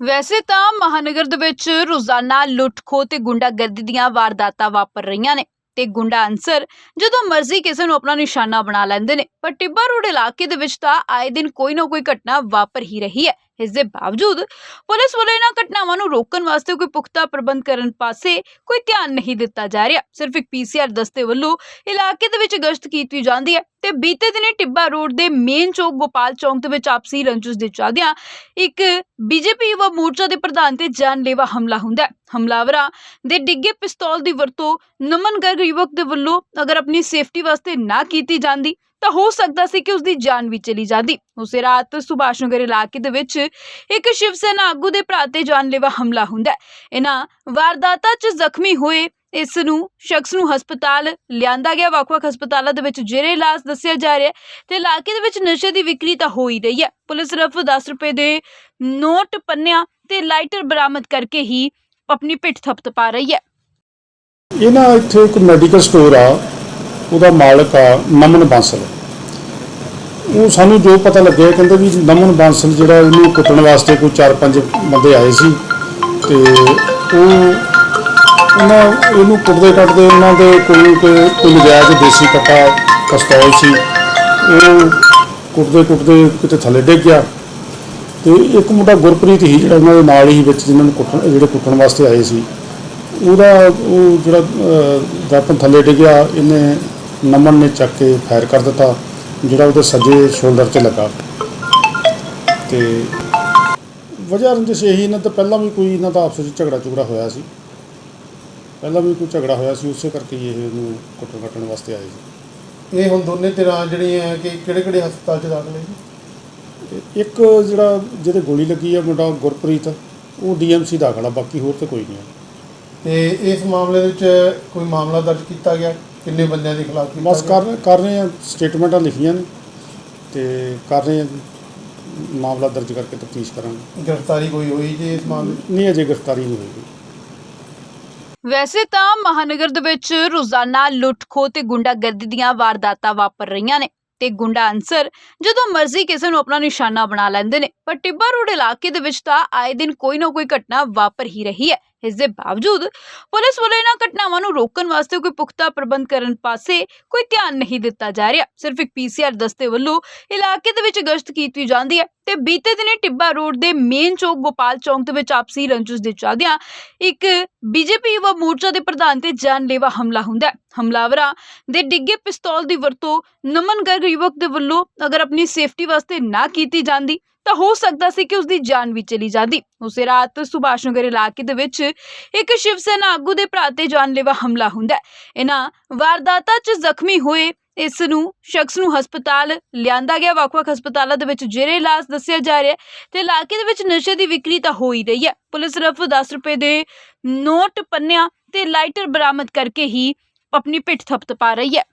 ਵੈਸੇ ਤਾਂ ਮਹਾਨਗਰ ਦੇ ਵਿੱਚ ਰੋਜ਼ਾਨਾ ਲੁੱਟ-ਖੋਹ ਤੇ ਗੁੰਡਾਗਰਦੀ ਦੀਆਂ ਵਾਰਦਾਤਾਂ ਵਾਪਰ ਰਹੀਆਂ ਨੇ ਤੇ ਗੁੰਡਾ ਅਨਸਰ ਜਦੋਂ ਮਰਜ਼ੀ ਕਿਸੇ ਨੂੰ ਆਪਣਾ ਨਿਸ਼ਾਨਾ ਬਣਾ ਲੈਂਦੇ ਨੇ, ਪਰ ਟਿੱਬਾ ਰੋਡ ਇਲਾਕੇ ਦੇ ਵਿੱਚ ਤਾਂ ਆਏ ਦਿਨ ਕੋਈ ਨਾ ਕੋਈ ਘਟਨਾ ਵਾਪਰ ਹੀ ਰਹੀ ਹੈ। ਇਸ ਦੇ ਬਾਵਜੂਦ ਪੁਲਿਸ ਵੱਲੋਂ ਇਹਨਾਂ ਘਟਨਾਵਾਂ ਨੂੰ ਰੋਕਣ ਵਾਸਤੇ ਕੋਈ ਪੁਖਤਾ ਪ੍ਰਬੰਧ ਕਰਨ ਪਾਸੇ ਕੋਈ ਧਿਆਨ ਨਹੀਂ ਦਿੱਤਾ ਜਾ ਰਿਹਾ। ਸਿਰਫ ਇੱਕ ਪੀਸੀਆਰ ਦਸਤੇ ਵੱਲੋਂ ਇਲਾਕੇ ਦੇ ਵਿੱਚ ਗਸ਼ਤ ਕੀਤੀ ਜਾਂਦੀ ਹੈ ਤੇ ਬੀਤੇ ਦਿਨੇ ਟਿੱਬਾ ਰੋਡ ਦੇ ਮੇਨ ਚੌਕ ਗੋਪਾਲ ਚੌਂਕ ਦੇ ਵਿੱਚ ਆਪਸੀ ਰੰਜਿਸ਼ ਦੇ ਚੱਲਦਿਆਂ ਇੱਕ ਬੀਜੇਪੀ ਯੁਵਾ ਮੋਰਚਾ ਦੇ ਪ੍ਰਧਾਨ ਤੇ ਜਾਨਲੇਵਾ ਹਮਲਾ ਹੁੰਦਾ ਹੈ। ਹਮਲਾਵਰਾਂ ਦੇ ਡਿੱਗੇ ਪਿਸਤੌਲ ਦੀ ਵਰਤੋਂ ਨਮਨ ਗਰਗ ਯੁਵਕ ਦੇ ਵੱਲੋਂ ਅਗਰ ਆਪਣੀ ਸੇਫਟੀ ਵਾਸਤੇ ਨਾ ਕੀਤੀ ਜਾਂਦੀ ਤਾਂ ਹੋ ਸਕਦਾ ਸੀ ਕਿ ਉਸ ਦੀ ਜਾਨ ਵੀ ਚਲੀ ਜਾਂਦੀ। ਉਸੇ ਰਾਤ ਸੁਭਾਸ਼ ਨਗਰ ਇਲਾਕੇ ਦੇ ਵਿੱਚ ਇੱਕ ਸ਼ਿਵ ਸੈਨਾ ਆਗੂ ਦੇ ਭਰਾ ਤੇ ਜਾਨਲੇਵਾ ਹਮਲਾ ਹੁੰਦਾ ਇਹਨਾਂ ਵਾਰਦਾਤਾਂ 'ਚ ਜ਼ਖਮੀ ਹੋਏ ਇਸ ਨੂੰ ਸ਼ਖਸ ਨੂੰ ਹਸਪਤਾਲ ਲਿਆਂਦਾ ਗਿਆ। ਵੱਖ-ਵੱਖ ਹਸਪਤਾਲਾਂ ਦੇ ਵਿੱਚ ਜੇਰੇ ਇਲਾਜ ਦੱਸਿਆ ਜਾ ਰਿਹਾ ਤੇ ਇਲਾਕੇ ਦੇ ਵਿੱਚ ਨਸ਼ੇ ਦੀ ਵਿਕਰੀ ਤਾਂ ਹੋ ਹੀ ਰਹੀ ਹੈ। ਪੁਲਿਸ ਸਿਰਫ 10 ਰੁਪਏ ਦੇ ਨੋਟ, ਪੰਨਿਆਂ ਤੇ ਲਾਈਟਰ ਬਰਾਮਦ ਕਰਕੇ ਹੀ ਆਪਣੀ ਪਿੱਠ ਥਪਥਪਾ ਰਹੀ ਹੈ। ਇਹ ਨਾ ਇੱਥੇ ਇੱਕ ਮੈਡੀਕਲ ਸਟੋਰ ਆ, ਉਹਦਾ ਮਾਲਕ ਆ, ਨਮਨ ਬਾਂਸਲ। ਉਹ ਸਾਨੂੰ ਜੋ ਪਤਾ ਲੱਗਿਆ ਕਹਿੰਦੇ ਵੀ ਨਮਨ ਬਾਂਸਲ ਜਿਹੜਾ ਇਹਨੂੰ ਕੁੱਟਣ ਵਾਸਤੇ ਕੋਈ 4-5 ਬੰਦੇ ਆਏ ਸੀ ਤੇ ਉਹ ਉਹਨਾਂ ਇਹਨੂੰ ਕੁੱਟਦੇ ਕੱਟਦੇ ਉਹਨਾਂ ਦੇ ਕੋਈ ਕੋਈ ਕੋਈ ਨਜਾਇਜ਼ ਦੇਸੀ ਕੱਟਾ ਕਸਤੌਲ ਸੀ। ਉਹ ਕੁੱਟਦੇ ਕੁੱਟਦੇ ਕਿਤੇ ਥੱਲੇ ਡਿੱਗ ਗਿਆ ਤੇ ਇੱਕ ਮੁੰਡਾ ਗੁਰਪ੍ਰੀਤ ਹੀ ਜਿਹੜਾ ਉਹਨਾਂ ਦੇ ਨਾਲ ਹੀ ਵਿੱਚ ਜਿਹਨਾਂ ਨੂੰ ਕੁੱਟਣ ਜਿਹੜੇ ਕੁੱਟਣ ਵਾਸਤੇ ਆਏ ਸੀ। ਉਹਦਾ ਉਹ ਜਿਹੜਾ ਅਹ, ਵੈਪਨ ਥੱਲੇ ਡਿੱਗਿਆ ਇਹਨੇ ਨਮਨ ਨੇ ਚੱਕ ਕੇ ਫਾਇਰ ਕਰ ਦਿੱਤਾ। ਜਿਹੜਾ ਉਹਦੇ ਸੱਜੇ ਸ਼ੋਲਡਰ 'ਤੇ ਲੱਗਾ। ਤੇ ਵਜ੍ਹਾ ਰੰਜਿਸ਼ ਇਹੀ ਇਹਨਾਂ ਤੋਂ ਪਹਿਲਾਂ ਵੀ ਕੋਈ ਇਹਨਾਂ ਦਾ ਆਪਸ ਵਿੱਚ ਝਗੜਾ ਝੁਗੜਾ ਹੋਇਆ ਸੀ। ਪਹਿਲਾਂ ਵੀ ਕੋਈ ਝਗੜਾ ਹੋਇਆ ਸੀ ਉਸੇ ਕਰਕੇ ਹੀ ਇਹ ਇਹਨੂੰ ਕੁੱਟਣ ਕੱਟਣ ਵਾਸਤੇ ਆਏ ਸੀ। ਇਹ ਹੁਣ ਦੋਨੇ ਧਿਰਾਂ ਜਿਹੜੀਆਂ ਕਿ ਕਿਹੜੇ ਕਿਹੜੇ ਹਸਪਤਾਲ 'ਚ ਦਾਖਲ ਜੀ? ਤੇ ਇੱਕ ਜਿਹੜਾ ਜਿਹਦੇ ਗੋਲੀ ਲੱਗੀ ਆ ਮੁੰਡਾ ਗੁਰਪ੍ਰੀਤ ਉਹ ਡੀਐਮਸੀ ਦਾਖਲ ਆ ਬਾਕੀ ਹੋਰ ਤੇ ਕੋਈ ਨਹੀਂ ਤੇ ਇਸ ਮਾਮਲੇ ਵਿੱਚ ਕੋਈ ਮਾਮਲਾ ਦਰਜ ਕੀਤਾ ਗਿਆ? ਕਿੰਨੇ ਬੰਦਿਆਂ ਦੇ ਖਿਲਾਫ ਕੀਤਾ ਬਸ? ਕਰ ਕਰ ਰਹੇ ਆ ਸਟੇਟਮੈਂਟਾਂ ਲਿਖੀਆਂ ਨੇ ਤੇ ਕਰ ਰਹੇ ਆ ਮਾਮਲਾ ਦਰਜ ਕਰਕੇ ਤਫਤੀਸ਼ ਕਰਾਂਗੇ ਗ੍ਰਿਫਤਾਰੀ ਕੋਈ ਹੋਈ ਜੀ ਇਸ ਮਾਮਲੇ 'ਚ? ਨਹੀਂ ਅਜੇ ਗ੍ਰਿਫਤਾਰੀ ਨਹੀਂ ਹੋਈ ਵੈਸੇ ਤਾਂ ਮਹਾਨਗਰ ਦੇ ਵਿੱਚ ਰੋਜ਼ਾਨਾ ਲੁੱਟ-ਖੋਹ ਤੇ ਗੁੰਡਾਗਰਦੀ ਦੀਆਂ ਵਾਰਦਾਤਾਂ ਵਾਪਰ ਰਹੀਆਂ ਨੇ ਤੇ ਗੁੰਡਾ ਅਨਸਰ ਜਦੋਂ ਮਰਜ਼ੀ ਕਿਸੇ ਨੂੰ ਆਪਣਾ ਨਿਸ਼ਾਨਾ ਬਣਾ ਲੈਂਦੇ ਨੇ ਪਰ ਟਿੱਬਾ ਰੋਡ ਇਲਾਕੇ ਦੇ ਵਿੱਚ ਤਾਂ ਆਏ ਦਿਨ ਕੋਈ ਨਾ ਕੋਈ ਘਟਨਾ ਵਾਪਰ ਹੀ ਰਹੀ ਹੈ ਇਸ ਦੇ ਬਾਵਜੂਦ ਪੁਲਿਸ ਵੱਲੋਂ ਇਹਨਾਂ ਘਟਨਾਵਾਂ ਨੂੰ ਰੋਕਣ ਵਾਸਤੇ ਕੋਈ ਪੁਖਤਾ ਪ੍ਰਬੰਧ ਕਰਨ ਪਾਸੇ ਕੋਈ ਧਿਆਨ ਨਹੀਂ ਦਿੱਤਾ ਜਾ ਰਿਹਾ। ਸਿਰਫ ਇੱਕ ਪੀਸੀਆਰ ਦਸਤੇ ਵੱਲੋਂ ਇਲਾਕੇ ਦੇ ਵਿੱਚ ਗਸ਼ਤ ਕੀਤੀ ਜਾਂਦੀ ਹੈ ਤੇ ਬੀਤੇ ਦਿਨੇ ਟਿੱਬਾ ਰੋਡ ਦੇ ਮੇਨ ਚੌਕ ਗੋਪਾਲ ਚੌਂਕ ਦੇ ਵਿੱਚ ਆਪਸੀ ਰੰਜਿਸ਼ ਦੇ ਚੱਲਦਿਆਂ ਇੱਕ ਬੀਜੇਪੀ ਯੁਵਾ ਮੋਰਚਾ ਦੇ ਪ੍ਰਧਾਨ ਤੇ ਜਾਨਲੇਵਾ ਹਮਲਾ ਹੁੰਦਾ ਹਮਲਾਵਰਾਂ ਦੇ ਡਿੱਗੇ ਪਿਸਤੌਲ ਦੀ ਵਰਤੋਂ ਨਮਨ ਗਰਗ ਯੁਵਕ ਦੇ ਵੱਲੋਂ ਅਗਰ ਆਪਣੀ ਸੇਫਟੀ ਵਾਸਤੇ ਨਾ ਕੀਤੀ ਜਾਂਦੀ ਤਾਂ ਹੋ ਸਕਦਾ ਸੀ ਕਿ ਉਸ ਦੀ ਜਾਨ ਵੀ ਚਲੀ ਜਾਂਦੀ। ਉਸੇ ਰਾਤ ਸੁਭਾਸ਼ ਨਗਰ ਇਲਾਕੇ ਦੇ ਵਿੱਚ ਇੱਕ ਸ਼ਿਵ ਸੈਨਾ ਆਗੂ ਦੇ ਭਰਾ ਤੇ ਜਾਨਲੇਵਾ ਹਮਲਾ ਹੁੰਦਾ ਇਹਨਾਂ ਵਾਰਦਾਤਾਂ 'ਚ ਜ਼ਖਮੀ ਹੋਏ ਇਸ ਨੂੰ, ਸ਼ਖਸ ਨੂੰ ਹਸਪਤਾਲ ਲਿਆਂਦਾ ਗਿਆ। ਵੱਖ-ਵੱਖ ਹਸਪਤਾਲਾਂ ਦੇ ਵਿੱਚ ਜੇਰੇ ਇਲਾਜ ਦੱਸਿਆ ਜਾ ਰਿਹਾ ਤੇ ਇਲਾਕੇ ਦੇ ਵਿੱਚ ਨਸ਼ੇ ਦੀ ਵਿਕਰੀ ਤਾਂ ਹੋ ਹੀ ਰਹੀ ਹੈ। ਪੁਲਿਸ ਸਿਰਫ 10 ਰੁਪਏ ਦੇ ਨੋਟ, ਪੰਨਿਆਂ ਤੇ ਲਾਈਟਰ ਬਰਾਮਦ ਕਰਕੇ ਹੀ ਆਪਣੀ ਪਿੱਠ ਥਪਥਪਾ ਰਹੀ ਹੈ।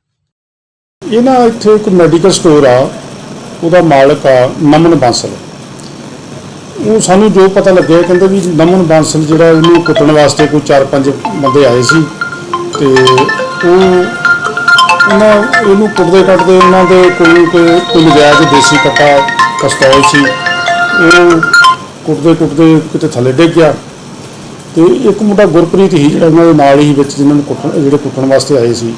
ਇਹ ਇੱਥੇ ਇੱਕ ਮੈਡੀਕਲ ਸਟੋਰ ਆ। ਉਹਦਾ ਮਾਲਕ ਆ ਨਮਨ ਬਾਂਸਲ। ਉਹ ਸਾਨੂੰ ਜੋ ਪਤਾ ਲੱਗਿਆ ਕਹਿੰਦੇ ਵੀ ਨਮਨ ਬਾਂਸਲ ਜਿਹੜਾ ਇਹਨੂੰ ਕੁੱਟਣ ਵਾਸਤੇ ਕੋਈ 4-5 ਬੰਦੇ ਆਏ ਸੀ ਤੇ ਉਹ ਉਹਨਾਂ ਇਹਨੂੰ ਕੁੱਟਦੇ ਕੱਟਦੇ ਉਹਨਾਂ ਦੇ ਕੋਈ ਕੋਈ ਕੋਈ ਨਜਾਇਜ਼ ਦੇਸੀ ਕੱਟਾ ਪਿਸਤੌਲ ਸੀ। ਉਹ ਕੁੱਟਦੇ ਕੁੱਟਦੇ ਕਿਤੇ ਥੱਲੇ ਡਿੱਗ ਗਿਆ। ਤੇ ਇੱਕ ਮੁੰਡਾ ਗੁਰਪ੍ਰੀਤ ਹੀ ਜਿਹੜਾ ਉਹਨਾਂ ਦੇ ਨਾਲ ਹੀ ਵਿੱਚ ਜਿਹਨਾਂ ਨੂੰ ਕੁੱਟਣ ਜਿਹੜੇ ਕੁੱਟਣ ਵਾਸਤੇ ਆਏ ਸੀ।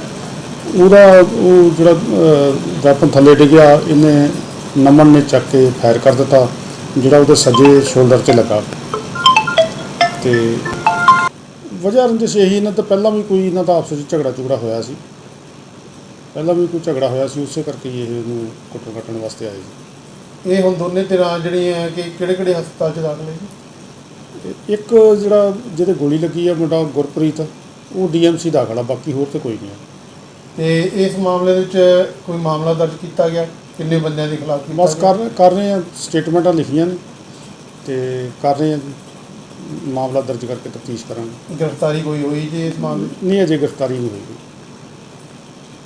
ਉਹਦਾ ਉਹ ਜਿਹੜਾ ਅਹ, ਥੱਲੇ ਡਿੱਗਿਆ ਇਹਨੇ ਨਮਨ ਨੇ ਚੱਕ ਕੇ ਫਾਇਰ ਕਰ ਦਿੱਤਾ ਜਿਹੜਾ ਉਹਦੇ ਸੱਜੇ ਸ਼ੋਲਡਰ 'ਤੇ ਲੱਗਾ। ਤੇ ਵਜ੍ਹਾ ਰੰਜਿਸ਼ ਇਹੀ ਇਹਨਾਂ ਤੋਂ ਪਹਿਲਾਂ ਵੀ ਕੋਈ ਇਹਨਾਂ ਦਾ ਆਪਸ ਵਿੱਚ ਝਗੜਾ ਝੁਗੜਾ ਹੋਇਆ ਸੀ। ਪਹਿਲਾਂ ਵੀ ਕੋਈ ਝਗੜਾ ਹੋਇਆ ਸੀ ਉਸੇ ਕਰਕੇ ਹੀ ਇਹ ਇਹਨੂੰ ਕੁੱਟਣ ਕੱਟਣ ਵਾਸਤੇ ਆਏ ਸੀ। ਇਹ ਹੁਣ ਦੋਨੇ ਧਿਰਾਂ ਜਿਹੜੀਆਂ ਹੈ ਕਿ ਕਿਹੜੇ ਕਿਹੜੇ ਹਸਪਤਾਲ 'ਚ ਦਾਖਲ ਹੈ ਜੀ? ਇੱਕ ਜਿਹੜਾ ਜਿਹਦੇ ਗੋਲੀ ਲੱਗੀ ਆ ਮੁੰਡਾ ਗੁਰਪ੍ਰੀਤ ਉਹ ਡੀਐਮਸੀ ਦਾਖਲ ਬਾਕੀ ਹੋਰ ਤੇ ਕੋਈ ਨਹੀਂ ਆ। ਤੇ ਇਸ ਮਾਮਲੇ ਵਿੱਚ ਕੋਈ ਮਾਮਲਾ ਦਰਜ ਕੀਤਾ ਗਿਆ? ਕਿੰਨੇ ਬੰਦਿਆਂ ਦੇ ਖਿਲਾਫ ਕੀਤਾ ਬਸ? ਕਰ ਕਰ ਰਹੇ ਆ ਸਟੇਟਮੈਂਟਾਂ ਲਿਖੀਆਂ ਨੇ ਤੇ ਕਰ ਰਹੇ ਆ ਮਾਮਲਾ ਦਰਜ ਕਰਕੇ ਤਫਤੀਸ਼ ਕਰਾਂਗੇ ਗ੍ਰਿਫਤਾਰੀ ਕੋਈ ਹੋਈ ਜੀ ਇਸ ਮਾਮਲੇ 'ਚ? ਨਹੀਂ ਅਜੇ ਗ੍ਰਿਫਤਾਰੀ ਨਹੀਂ ਹੋਈ